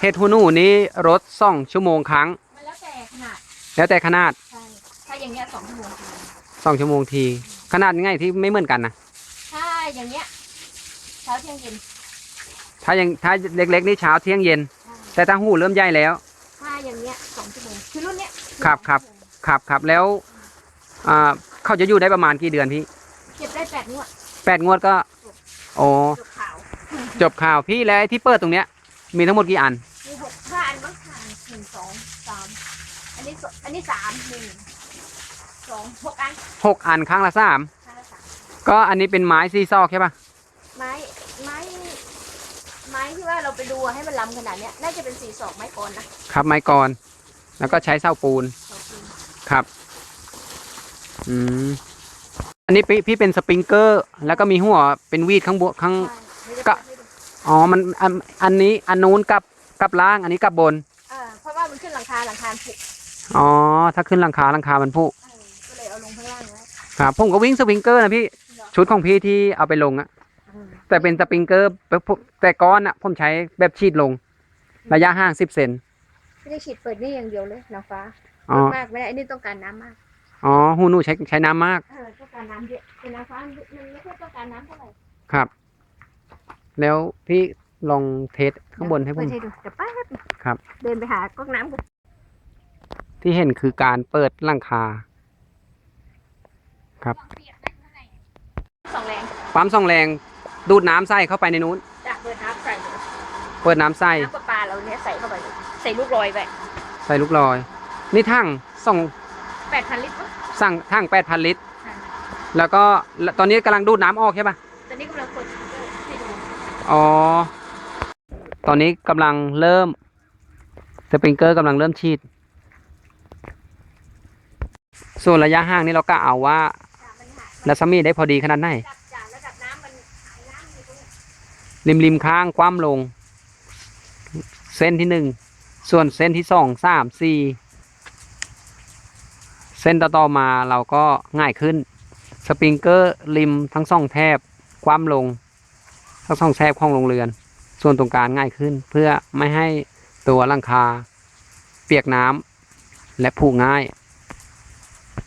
เห็ดหูหนูนี้รดสองชั่วโมงครั้ง มันแล้วแต่ขนาด แล้วแต่ขนาด ใช่ ถ้าอย่างเงี้ยสองชั่วโมงทีสองชั่วโมงที ขนาดง่ายที่ไม่เหมือนกันนะ ถ้าอย่างเงี้ยเช้าเที่ยงเย็นถ้ายังถ้าเล็กๆนี่เช้าเที่ยงเย็น ใช่แต่ถ้าหูเริ่มใหญ่แล้ว ถ้าอย่างเงี้ยสองชั่วโมงคือรุ่นเนี้ยครับครับ ครับครับแล้วอ่าเขาจะอยู่ได้ประมาณกี่เดือนพี่เก็บได้แปดงวดแปดงวดก็ โอ้จบขาวจบข่าวพี่แล้วไอ้ที่เปิดตรงเนี้ย มีทั้งหมดกี่อัน มีหกห้าอันบ้างค่ะหนึ่งสองสาม อันนี้สอันนี้สามหนึ่งสองหกอันหกอันครั้งละสามข้างละสามก็อันนี้เป็นไม้ซีซอกใช่ปะไม้ไม้ไม้ที่ว่าเราไปดูอะให้มันล้ำขนาดเนี้ยน่าจะเป็นสี่ศอกไม้กรนะครับไม้กรแล้วก็ใช้เสาปูนสองปีครับอืมอันนี้พี่พี่เป็นสปริงเกอร์ แล้วก็มีหัวเป็นวีดข้างบนข้าง ใช่เดี๋ยวจะก็เปิดให้ดูอ๋อมันอันอันนี้อันนู้นกับกับล่างอันนี้กับบนอ่าเพราะว่ามันขึ้นหลังคาหลังคาผุ อ๋อ ถ้าขึ้นหลังคาหลังคามันพุเออก็เลยเอาลงข้างล่างไว้ครับผมก็วิ่งสปริงเกอร์นะพี่ ชุดของพี่ที่เอาไปลงอะอืมแต่เป็นสปริงเกอร์แบบพวกแต่ก้อนอะผมใช้แบบฉีดลง ระยะห่างสิบเซนไม่ได้ฉีดเปิดนี่อย่างเดียวเลยนางฟ้าอ๋อมากไม่ได้อันนี้ต้องการน้ำมากอ๋อหูหนูใช้ใช้น้ำมากเออต้องการน้ำเยอะแต่นางฟ้ามันไม่ค่อยต้องการน้ำเท่าไหร่ครับ แล้วพี่ลองเทสข้างบนให้ผเปิมดให้ดูเดี๋ยวแป๊บครับ เดินไปหาก๊อกน้ำกัน ที่เห็นคือการเปิดหลังคา ครับ สองแรงปั๊มส่องแรงดูดน้ำใส่เข้าไปในนู้นจากเปิดน้ำใส่เลยเปิดน้ำใส่น้ำประปาเราเนี่ยใส่เข้าไปเลยใส่ลูกลอยไปใส่ลูกลอย นี่ทั้งส่องแปดพันลิตรมั้งสั่งทั้งแปดพันลิตร อ่าแล้วก็แล้วตอนนี้กำลังดูดน้ำออกใช่ปะ ตอนนี้กำลังกดให้ดูอ๋อ ตอนนี้กำลังเริ่ม สปริงเกอร์กำลังเริ่มฉีด ส่วนระยะห่างนี่เราก็เอาว่าจากมันหายรัศมีได้พอดีขนาดไหนจากจากระดับน้ำมันหายน้ำอยู่ตรงนี้ริมริมข้างคว่ำลง เส้นที่หนึ่งส่วนเส้นที่สองสามสี่เส้นต่อๆมาเราก็ง่ายขึ้น สปริงเกอร์ริมทั้งสองแทบคว่ำลง ทั้งสองแทบของโรงเรือน ส่วนตรงกลางง่ายขึ้น เพื่อไม่ให้ตัวลังคา เปียกน้ำและผุง่าย